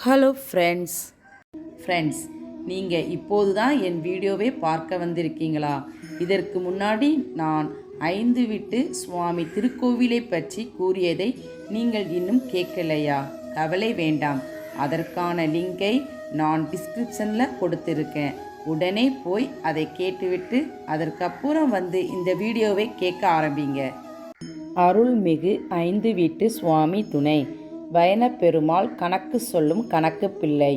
Hello friends friends நீங்கள் இப்போது தான் என் வீடியோவை பார்க்க வந்திருக்கீங்களா? இதற்கு முன்னாடி நான் ஐந்து விட்டு சுவாமி திருக்கோவிலை பற்றி கூறியதை நீங்கள் இன்னும் கேட்கலையா? கவலை வேண்டாம். அதற்கான லிங்கை நான் டிஸ்கிரிப்ஷனில் கொடுத்துருக்கேன். உடனே போய் அதை கேட்டுவிட்டு அதற்கப்புறம் வந்து இந்த வீடியோவை கேட்க ஆரம்பிங்க. அருள்மிகு ஐந்து வீட்டு சுவாமி துணை. வயனப்பெருமாள் கணக்கு சொல்லும் கணக்கு பிள்ளை.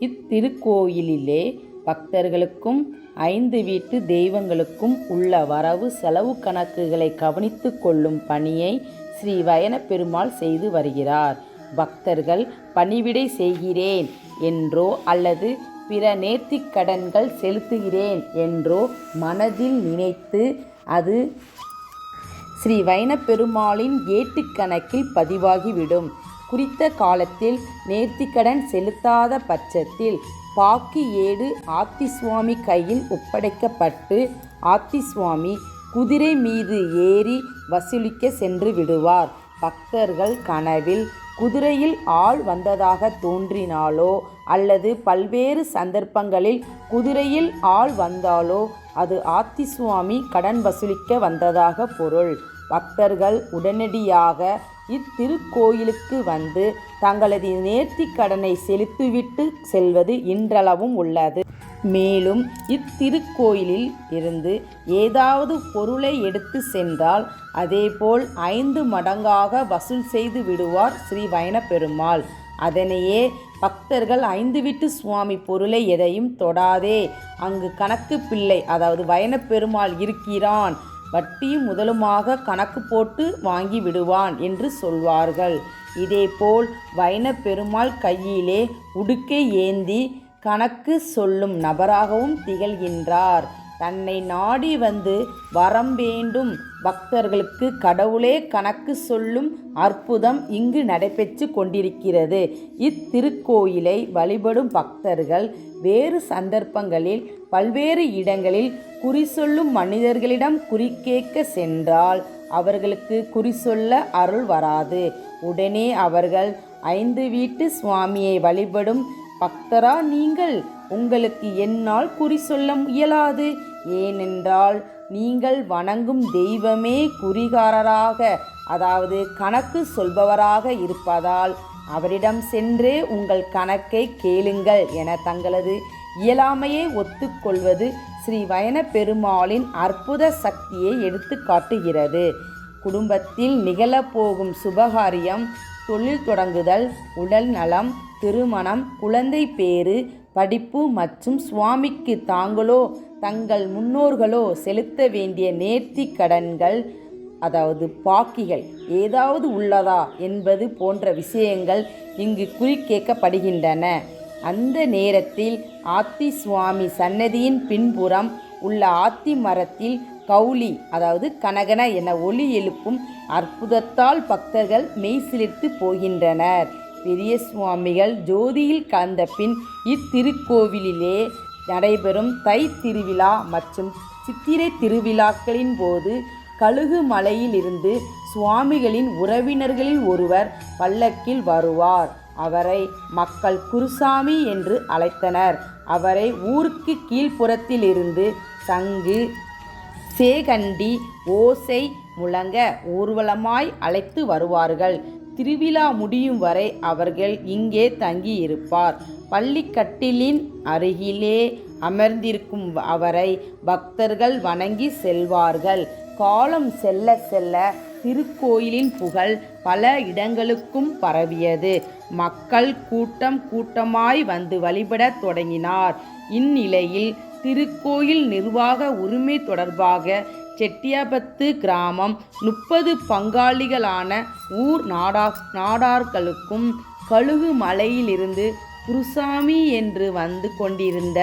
இத்திருக்கோயிலிலே பக்தர்களுக்கும் ஐந்து வீட்டு தெய்வங்களுக்கும் உள்ள வரவு செலவு கணக்குகளை கவனித்து கொள்ளும் பணியை ஸ்ரீ வயனப்பெருமாள் செய்து வருகிறார். பக்தர்கள் பணிவிடை செய்கிறேன் என்றோ அல்லது பிற நேர்த்திக் கடன்கள் செலுத்துகிறேன் என்றோ மனதில் நினைத்து அது ஸ்ரீ வைணப்பெருமாளின் ஏட்டுக் கணக்கில் பதிவாகிவிடும். குறித்த காலத்தில் நேர்த்திக்கடன் செலுத்தாத பட்சத்தில் பாக்கி ஏடு ஆத்திசுவாமி கையில் ஒப்படைக்கப்பட்டு ஆத்திசுவாமி குதிரை மீது ஏறி வசூலிக்க சென்று விடுவார். பக்தர்கள் கனவில் குதிரையில் ஆள் வந்ததாக தோன்றினாலோ அல்லது பல்வேறு சந்தர்ப்பங்களில் குதிரையில் ஆள் வந்தாலோ அது ஆத்திசுவாமி கடன் வசூலிக்க வந்ததாக பொருள். பக்தர்கள் உடனடியாக இத்திருக்கோயிலுக்கு வந்து தங்களது நேர்த்திக் கடனை செலுத்திவிட்டு செல்வது இன்றளவும் உள்ளது. மேலும் இத்திருக்கோயிலில் இருந்து ஏதாவது பொருளை எடுத்து சென்றால் அதேபோல் ஐந்து மடங்காக வசூல் செய்து விடுவார் ஸ்ரீ வைணப்பெருமாள். அதனையே பக்தர்கள் ஐந்து வீட்டு சுவாமி பொருளை எதையும் தொடாதே. அங்கு கணக்கு பிள்ளை அதாவது வைணப்பெருமாள் இருக்கிறான். வட்டியும் முதலுமாக கணக்கு போட்டு வாங்கி விடுவான் என்று சொல்வார்கள். இதேபோல் வைணப்பெருமாள் கையிலே உடுக்கை ஏந்தி கணக்கு சொல்லும் நபராகவும் திகழ்கின்றார். தன்னை நாடி வந்து வரம் வேண்டும். பக்தர்களுக்கு கடவுளே கணக்கு சொல்லும் அற்புதம் இங்கு நடைபெற்று கொண்டிருக்கிறது. இத்திருக்கோயிலை வழிபடும் பக்தர்கள் வேறு சந்தர்ப்பங்களில் பல்வேறு இடங்களில் குறி சொல்லும் மனிதர்களிடம் குறி கேட்க சென்றால் அவர்களுக்கு குறி சொல்ல அருள் வராது. உடனே அவர்கள் ஐந்து வீட்டு சுவாமியை வழிபடும் பக்தரா நீங்கள்? உங்களுக்கு என்னால் குறி சொல்ல இயலாது ஏனென்றால் நீங்கள் வணங்கும் தெய்வமே குறிகாரராக அதாவது கணக்கு சொல்பவராக இருப்பதால் அவரிடம் சென்றே உங்கள் கணக்கை கேளுங்கள் என தங்களது இயலாமையை ஒத்துக்கொள்வது ஸ்ரீ வயன பெருமாளின் அற்புத சக்தியை எடுத்து காட்டுகிறது. குடும்பத்தில் நிகழப்போகும் சுபகாரியம் தொழில் தொடங்குதல் உடல் நலம் திருமணம் குழந்தை பேறு படிப்பு மற்றும் சுவாமிக்கு தாங்களோ தங்கள் முன்னோர்களோ செலுத்த வேண்டிய நேர்த்தி கடன்கள் அதாவது பாக்கிகள் ஏதாவது உள்ளதா என்பது போன்ற விஷயங்கள் இங்கு குறிக்கேட்கப்படுகின்றன அந்த நேரத்தில் ஆத்தி சுவாமி சன்னதியின் பின்புறம் உள்ள ஆத்தி மரத்தில் கௌலி அதாவது கனகன என ஒலி எழுப்பும் அற்புதத்தால் பக்தர்கள் மெய்சிலிர்த்து போகின்றனர். பெரிய சுவாமிகள் ஜோதியில் கலந்த பின் இத்திருக்கோவிலிலே நடைபெறும் தை திருவிழா மற்றும் சித்திரை திருவிழாக்களின் போது கழுகு மலையிலிருந்து சுவாமிகளின் உறவினர்களில் ஒருவர் பல்லக்கில் வருவார். அவரை மக்கள் குருசாமி என்று அழைத்தனர். அவரை ஊருக்கு கீழ்ப்புறத்திலிருந்து சங்கு சேகண்டி ஓசை முழங்க ஊர்வலமாய் அழைத்து வருவார்கள். திருவிழா முடியும் வரை அவர்கள் இங்கே தங்கியிருப்பார். பள்ளிக்கட்டிலின் அருகிலே அமர்ந்திருக்கும் அவரை பக்தர்கள் வணங்கி செல்வார்கள். காலம் செல்ல செல்ல திருக்கோயிலின் புகழ் பல இடங்களுக்கும் பரவியது. மக்கள் கூட்டம் கூட்டமாய் வந்து வழிபடத் தொடங்கினார். இந்நிலையில் திருக்கோயில் நிர்வாக உரிமை தொடர்பாக செட்டியாபத்து கிராமம் முப்பது பங்காளிகளான ஊர் நாடா நாடார்களுக்கும் கழுகு மலையிலிருந்து குருசாமி என்று வந்து கொண்டிருந்த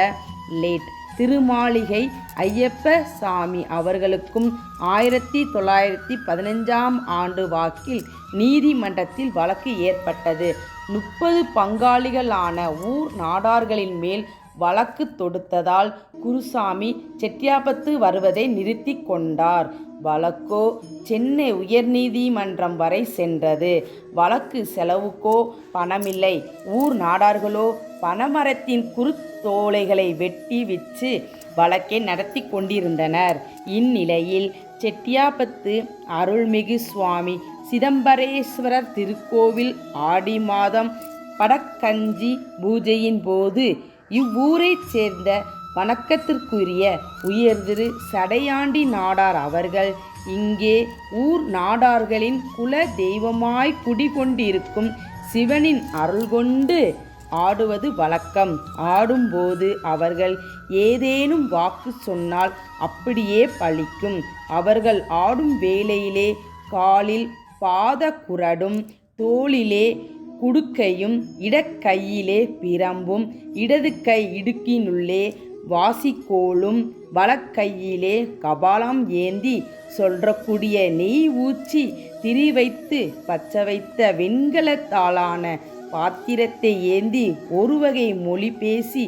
லேட் திருமாளிகை ஐயப்ப சாமி அவர்களுக்கும் ஆயிரத்தி தொள்ளாயிரத்தி பதினஞ்சாம் ஆண்டு வாக்கில் நீதிமன்றத்தில் வழக்கு ஏற்பட்டது. முப்பது பங்காளிகளான ஊர் நாடார்களின் மேல் வழக்கு தொடுத்ததால் குருசாமி செட்டியாபத்து வருவதை நிறுத்தி கொண்டார். வழக்கோ சென்னை உயர்நீதிமன்றம் வரை சென்றது. வழக்கு செலவுக்கோ பணமில்லை. ஊர் நாடார்களோ பனைமரத்தின் குருத்தோலைகளை வெட்டி விற்று வழக்கை நடத்தி கொண்டிருந்தனர். இந்நிலையில் செட்டியாபத்து அருள்மிகு சுவாமி சிதம்பரேஸ்வரர் திருக்கோவில் ஆடி மாதம் படக்கஞ்சி பூஜையின் போது இவ்வூரைச் சேர்ந்த வணக்கத்திற்குரிய உயர்திரு சடையாண்டி நாடார் அவர்கள் இங்கே ஊர் நாடார்களின் குல தெய்வமாய் குடிகொண்டிருக்கும் சிவனின் அருள் கொண்டு ஆடுவது வழக்கம். ஆடும்போது அவர்கள் ஏதேனும் வாக்கு சொன்னால் அப்படியே பழிக்கும். அவர்கள் ஆடும் வேளையிலே காலில் பாத குரடும் தோளிலே குடுக்கையும் இடக்கையிலே பிரம்பும் இடது கை இடுக்கினுள்ளே வாசிக்கோளும் வலக்கையிலே கபாலம் ஏந்தி சொல்றக்கூடிய நெய் ஊச்சி திரி வைத்து பச்ச வைத்த வெண்கலத்தாலான பாத்திரத்தை ஏந்தி ஒரு வகை மொழி பேசி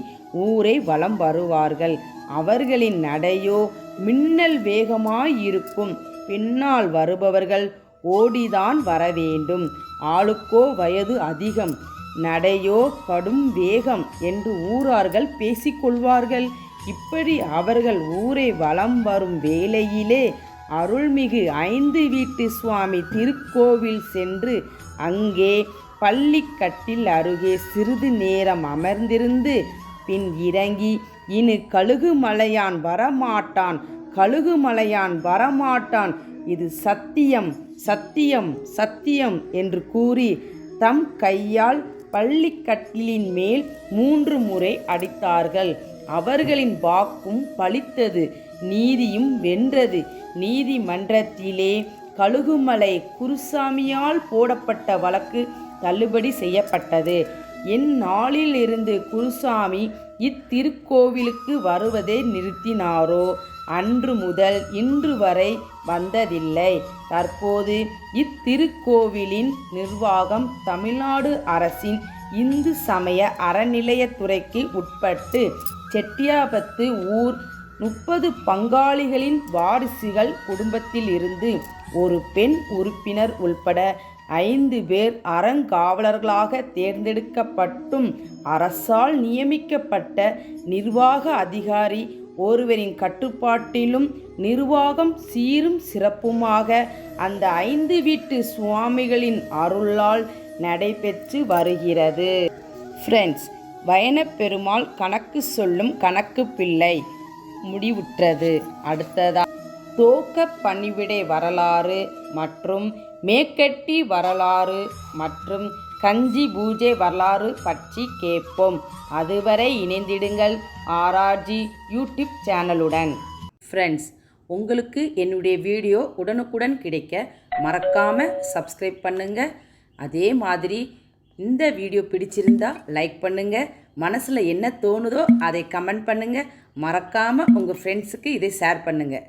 ஊரை வலம் வருவார்கள். அவர்களின் நடையோ மின்னல் வேகமாயிருக்கும் பின்னால் வருபவர்கள் ஓடிதான் வர வேண்டும் ஆளுக்கோ வயது அதிகம். நடையோ கடும் வேகம் என்று ஊரார்கள் பேசிக்கொள்வார்கள் இப்படி அவர்கள் ஊரை வலம் வரும் வேளையிலே அருள்மிகு ஐந்து வீட்டு சுவாமி திருக்கோவில் சென்று அங்கே பள்ளிக்கட்டில் அருகே சிறிது நேரம் அமர்ந்திருந்து பின் இறங்கி இனி கழுகுமலையான் வரமாட்டான் கழுகு மலையான் வரமாட்டான் இது சத்தியம் சத்தியம் சத்தியம் என்று கூறி தம் கையால் பள்ளிக்கட்டிலின் மேல் மூன்று முறை அடித்தார்கள். அவர்களின் வாக்கும் பலித்தது நீதியும் வென்றது. நீதிமன்றத்திலே கழுகுமலை குருசாமியால் போடப்பட்ட வழக்கு தள்ளுபடி செய்யப்பட்டது. இந்நாளிலிருந்து குருசாமி இத்திருக்கோவிலுக்கு வருவதை நிறுத்தினாரோ? அன்று முதல் இன்று வரை வந்ததில்லை. தற்போது இத்திருக்கோவிலின் நிர்வாகம் தமிழ்நாடு அரசின் இந்து சமய அறநிலையத்துறைக்கு உட்பட்டு செட்டியாபத்து ஊர் முப்பது பங்காளிகளின் வாரிசுகள் குடும்பத்திலிருந்து ஒரு பெண் உறுப்பினர் உள்பட ஐந்து பேர் அறங்காவலர்களாக தேர்ந்தெடுக்கப்பட்டும் அரசால் நியமிக்கப்பட்ட நிர்வாக அதிகாரி ஒருவரின் கட்டுப்பாட்டிலும் நிர்வாகம் சீரும் சிறப்புமாக அந்த ஐந்து வீட்டு சுவாமிகளின் அருளால் நடைபெற்று வருகிறது. ஃப்ரெண்ட்ஸ் வயனப்பெருமாள் கணக்கு சொல்லும் கணக்கு பிள்ளை முடிவுற்றது. அடுத்ததா தோக்க பணிவிடை வரலாறு மற்றும் மேக்கட்டி வரலாறு மற்றும் கஞ்சி பூஜை வரலாறு பற்றி கேட்போம். அதுவரை இணைந்திடுங்கள். ஆர்ஆர்ஜி யூடியூப் சேனலுடன். ஃப்ரெண்ட்ஸ் உங்களுக்கு என்னுடைய வீடியோ உடனுக்குடன் கிடைக்க மறக்காமல் சப்ஸ்கிரைப் பண்ணுங்கள் அதே மாதிரி இந்த வீடியோ பிடிச்சிருந்தா லைக் பண்ணுங்கள் மனசில் என்ன தோணுதோ அதை கமெண்ட் பண்ணுங்கள் மறக்காமல் உங்கள் ஃப்ரெண்ட்ஸுக்கு இதை ஷேர் பண்ணுங்கள்